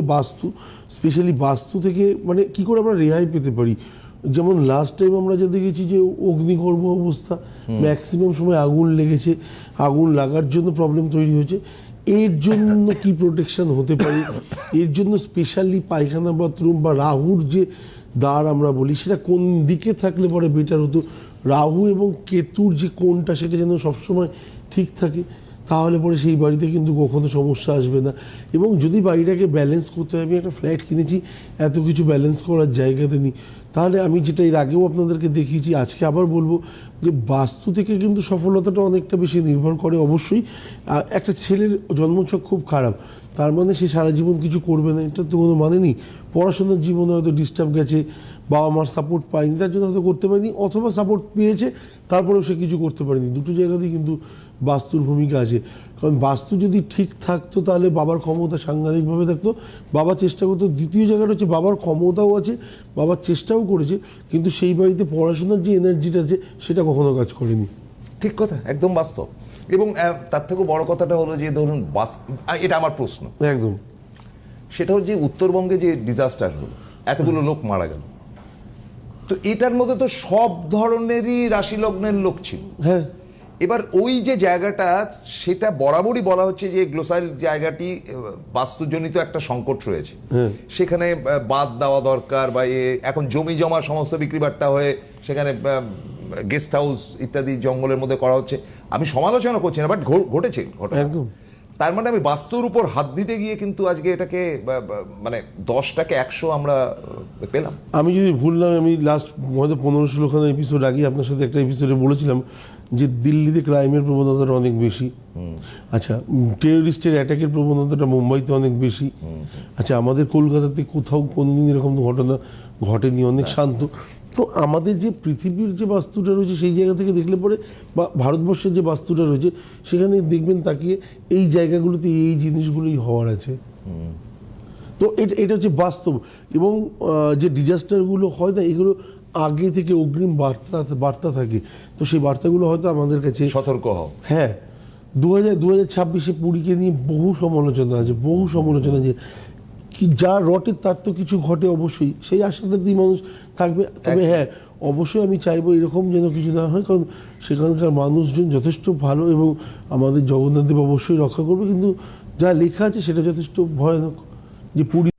বাস্তু স্পেশালি বাস্তু থেকে মানে কি করে আমরা রেহাই পেতে পারি? যেমন লাস্ট টাইম আমরা যা দেখেছি যে অগ্নিগর্ভ অবস্থা ম্যাক্সিমাম সময় আগুন লেগেছে আগুন লাগার জন্য প্রবলেম তৈরি হয়েছে। এর জন্য কি প্রোটেকশন হতে পারে? এর জন্য স্পেশালি পায়খানা বাথরুম বা রাহুর যে দ্বার আমরা বলি সেটা কোন দিকে থাকলে পরে বেটার হতো? রাহু এবং কেতুর যে কোনটা সেটা যেন সবসময় ঠিক থাকে। তাহলে পরে সেই বাড়িতে কিন্তু কখনো সমস্যা আসবে না। এবং যদি বাড়িটাকে ব্যালেন্স করতে হয়, আমি একটা ফ্ল্যাট কিনেছি, এত কিছু ব্যালেন্স করার জায়গাতে নিই। তাহলে আমি যেটা এর আগেও আপনাদেরকে দেখিয়েছি, আজকে আবার বলব যে বাস্তু থেকে কিন্তু সফলতাটা অনেকটা বেশি নির্ভর করে অবশ্যই। একটা ছেলের জন্মছক খুব খারাপ। তার মানে সে সারা জীবন কিছু করবে না, এটা তো কোনো মানে নেই। পড়াশোনার জীবনে হয়তো ডিস্টার্ব গেছে, বাবা মার সাপোর্ট পায়নি, তার জন্য হয়তো করতে পারেনি, অথবা সাপোর্ট পেয়েছে, তারপরেও সে কিছু করতে পারেনি। দুটো জায়গাতেই কিন্তু বাস্তুর ভূমিকা আছে। কারণ বাস্তু যদি ঠিক থাকতো, তাহলে বাবার ক্ষমতা সাংঘাতিকভাবে থাকতো। বাবা চেষ্টা করতো, দ্বিতীয় জায়গাটা হচ্ছে বাবার ক্ষমতাও আছে বাবার চেষ্টাও করেছে, কিন্তু সেই বাড়িতে পড়াশোনার যে এনার্জিটা আছে, সেটা কখনো কাজ করেনি। ঠিক কথা, একদম বাস্তব। এবং তার থেকেও বড় কথাটা হলো যে ধরুন বাস এটা আমার প্রশ্ন। একদম। সেটা হচ্ছে যে উত্তরবঙ্গে যে ডিজাস্টার হলো এতগুলো লোক মারা গেল। তো এটার মধ্যে তো সব ধরনেরই রাশি লগ্নের লোক ছিল। হ্যাঁ। এবার ওই যে জায়গাটা সেটা বরাবরই বলা হচ্ছে যে গ্লোসাইল জায়গাটি বাস্তুজনিত একটা সংকট রয়েছে। সেখানে বাদ দেওয়া দরকার বা এখন জমি জমা সমস্ত বিক্রিবাট্টা হয়ে সেখানে গেস্ট হাউস ইত্যাদি জঙ্গলের মধ্যে করা হচ্ছে। আমি সমালোচনা করছি না বাট ঘটেছে ঘটনা। একদম। তার মানে আমি বাস্তুর উপর হাত দিতে গিয়ে কিন্তু আজকে এটাকে মানে দশটাকে একশো আমরা পেলাম। আমি যদি ভুল না আমি লাস্ট হয়তো পনেরো ষোলোখানা এপিসোড আগে আপনার সাথে একটা এপিসোডে বলেছিলাম যে দিল্লিতে ক্রাইমের প্রবণতাটা অনেক বেশি। আচ্ছা টেররিস্টের অ্যাটাকের প্রবণতাটা মুম্বাইতে অনেক বেশি। আচ্ছা আমাদের কলকাতাতে কোথাও কোনোদিন এরকম ঘটনা ঘটেনি অনেক শান্ত। তো আমাদের যে পৃথিবীর যে বাস্তুটা রয়েছে সেই জায়গা থেকে দেখলে পরে বা ভারতবর্ষের যে বাস্তুটা রয়েছে সেখানে দেখবেন তাকিয়ে এই জায়গাগুলোতে এই জিনিসগুলোই হওয়ার আছে। তো এটা এটা হচ্ছে বাস্তব। এবং যে ডিজাস্টারগুলো হয় না এগুলো আগে থেকে অগ্রিম বার্তা বার্তা থাকে। তো সেই বার্তাগুলো হয়তো আমাদের কাছে সতর্ক হও। হ্যাঁ দু হাজার দু হাজার ছাব্বিশে পুরীকে নিয়ে বহু সমালোচনা আছে বহু সমালোচনা যে কি যা রটে তার তো কিছু ঘটে অবশ্যই। সেই আশাটাতেই মানুষ থাকবে? তবে হ্যাঁ অবশ্যই আমি চাইব এরকম যেন কিছু না হয় কারণ সেখানকার মানুষজন যথেষ্ট ভালো এবং আমাদের জগন্নাথ দেব অবশ্যই রক্ষা করবে। কিন্তু যা লেখা আছে সেটা যথেষ্ট ভয়ানক যে পুরী